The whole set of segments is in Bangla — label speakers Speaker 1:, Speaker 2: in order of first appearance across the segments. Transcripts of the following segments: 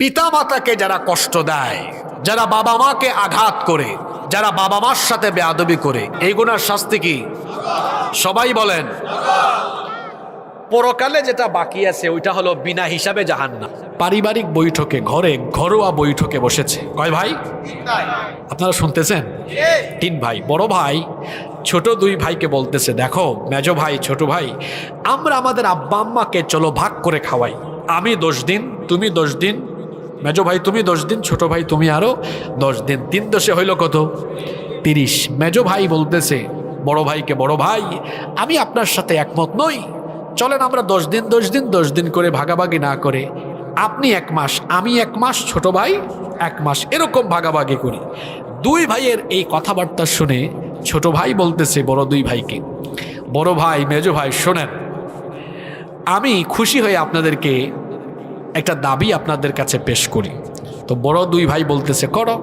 Speaker 1: পিতা মাতাকে যারা কষ্ট দেয় যারা বাবা মাকে আঘাত করে যারা বাবা মার সাথে বেয়াদবি করে এই গুণার শাস্তি কি? সবাই বলেন। পরকালে যেটা বাকি আছে ওইটা হলো বিনা হিসাবে জাহান্নাম। পারিবারিক বৈঠকে ঘরে ঘরোয়া বৈঠকে বসেছে। কয় ভাই? আপনারা শুনতেছেন? তিন ভাই বড় ভাই ছোট দুই ভাইকে বলতেছে দেখো মেজো ভাই ছোট ভাই আমরা আমাদের আব্বা আম্মাকে চলো ভাগ করে খাওয়াই। আমি দশ দিন তুমি দশ দিন মেজো ভাই, তুমি দশ দিন, ছোট ভাই, তুমি আরও দশ দিন। তিন দশে হইল কত? তিরিশ। মেজো ভাই বলতেছে, বড় ভাইকে, বড় ভাই, আমি আপনার সাথে একমত নই। চলেন আমরা দশ দিন দশ দিন দশ দিন করে ভাগাভাগি না করে আপনি এক মাস, আমি এক মাস, ছোট ভাই এক মাস, এরকম ভাগাভাগি করি। দুই ভাইয়ের এই কথাবার্তা শুনে ছোট ভাই বলতেছে, বড় দুই ভাইকে। বড় ভাই, মেজো ভাই, শোনেন, আমি খুশি হয়ে আপনাদেরকে একটা দাবি আপনাদের কাছে পেশ করি। তো বড় দুই ভাই বলতেছে, করো।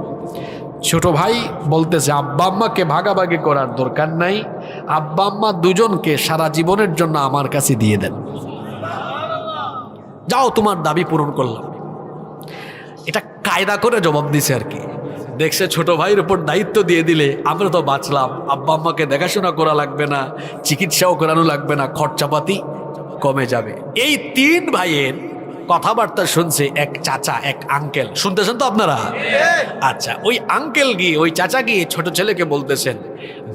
Speaker 1: ছোট ভাই বলতেছে, আব্বা আম্মাকে ভাগাভাগি করার দরকার নাই। আব্বা আম্মা দুজনকে সারা জীবনের জন্য আমার কাছে দিয়ে দেন। যাও, তোমার দাবি পূরণ করলাম। এটা কায়দা করে জবাব দিছে আর কি। দেখছে ছোট ভাইয়ের উপর দায়িত্ব দিয়ে দিলে আমরা তো বাঁচলাম। আব্বা আম্মাকে দেখাশোনা করা লাগবে না, চিকিৎসাও করানো লাগবে না, খরচাপাতি কমে যাবে। এই তিন ভাইয়ের কথাবার্তা শুনছে এক চাচা, এক আঙ্কেল শুনতেছেন তো আপনারা? আচ্ছা ওই আঙ্কেল গিয়ে, ওই চাচা গিয়ে ছোট ছেলেকে বলতেছেন,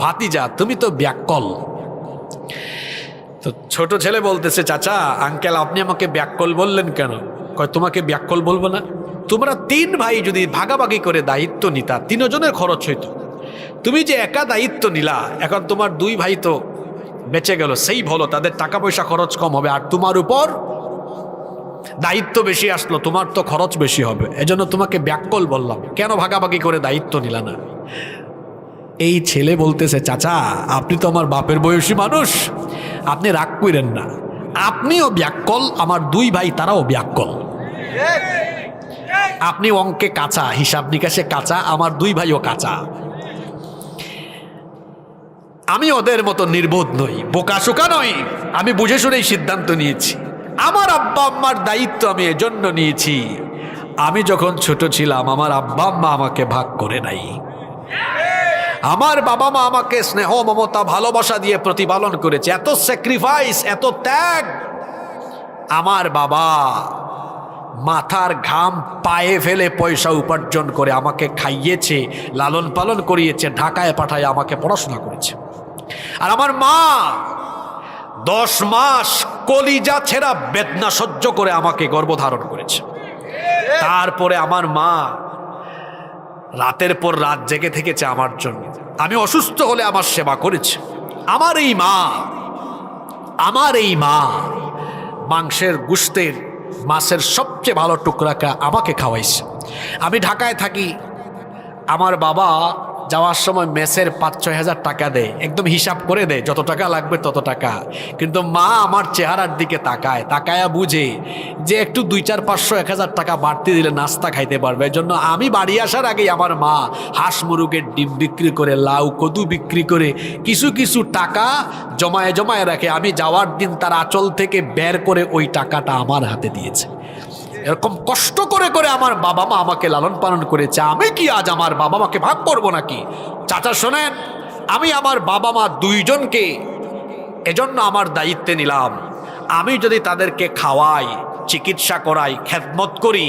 Speaker 1: ভাতিজা, তুমি তো ব্যাকল। তো ছোট ছেলে বলতেছে, চাচা আঙ্কেল আপনি আমাকে ব্যাকল বললেন কেন? কয়, তোমাকে ব্যাকল বলব না। তোমরা তিন ভাই যদি ভাগাভাগি করে দায়িত্ব নিতা, তিনজনের খরচ হইতো। তুমি যে একা দায়িত্ব নিলা, এখন তোমার দুই ভাই তো বেঁচে গেল, সেই ভালো, তাদের টাকা পয়সা খরচ কম হবে, আর তোমার উপর দায়িত্ব বেশি আসলো, তোমার তো খরচ বেশি হবে। এজন্য তোমাকে ব্যাকল বললাম। কেন ভাগাভাগি করে দায়িত্ব নিলা না? এই ছেলে বলতেছে, চাচা, আপনি তো আমার বাপের বয়সী মানুষ। আপনি রাগ করেন না। আপনিও ব্যাকল আমার দুই ভাই তারাও ব্যাকল আপনি অঙ্কে কাঁচা, হিসাব নিকাশে কাঁচা, আমার দুই ভাইও কাঁচা। আমি ওদের মতো নির্বোধ নই, বোকা শোকা নই। আমি বুঝে শুনেই সিদ্ধান্ত নিয়েছি। আমার আব্বা আম্মার দায়িত্ব আমি এজন্য নিয়েছি। আমি যখন ছোট ছিলাম, আমার আব্বা আম্মা আমাকে ভাগ করে নাই। আমার বাবা মা আমাকে স্নেহ, মমতা, ভালোবাসা দিয়ে প্রতিপালন করেছে। এত স্যাক্রিফাইস এত ত্যাগ। আমার বাবা মাথার ঘাম পায়ে ফেলে পয়সা উপার্জন করে আমাকে খাইয়েছে, লালন পালন করিয়েছে, ঢাকায় পাঠায় আমাকে পড়াশোনা করেছে। আর আমার মা দশ মাস কলিজা ছেঁড়া বেদনা সহ্য করে আমাকে গর্ভধারণ করেছে। তারপরে আমার মা রাতের পর রাত জেগে থেকেছে আমার জন্য। আমি অসুস্থ হলে আমার সেবা করেছে। আমার এই মা, আমার এই মা মাংসের গুস্তের মাছের সবচেয়ে ভালো টুকরাকা আমাকে খাওয়াইছে। আমি ঢাকায় থাকি, আমার বাবা যাওয়ার সময় মেসের পাঁচ, ছয় হাজার টাকা দেয়। একদম হিসাব করে দেয়, যত টাকা লাগবে তত টাকা। কিন্তু মা আমার চেহারার দিকে তাকায়, তাকায়া বুঝে যে একটু দুই, চার, পাঁচশো, এক হাজার টাকা বাড়তি দিলে নাস্তা খাইতে পারবে। এই জন্য আমি বাড়ি আসার আগেই আমার মা হাঁস, মুরগের ডিম বিক্রি করে, লাউ, কদু বিক্রি করে কিছু কিছু টাকা জমায়ে জমায়ে রাখে। আমি যাওয়ার দিন তার আঁচল থেকে বের করে ওই টাকাটা আমার হাতে দিয়েছে। এরকম কষ্ট করে করে আমার বাবা মা আমাকে লালন পালন করেছে। আমি কি আজ আমার বাবা মাকে ভাগ করব নাকি? চাচা শোনেন, আমি আমার বাবা মা দুইজনকে এজন্য আমার দায়িত্বে নিলাম। আমি যদি তাদেরকে খাওয়াই, চিকিৎসা করাই, খেদমত করি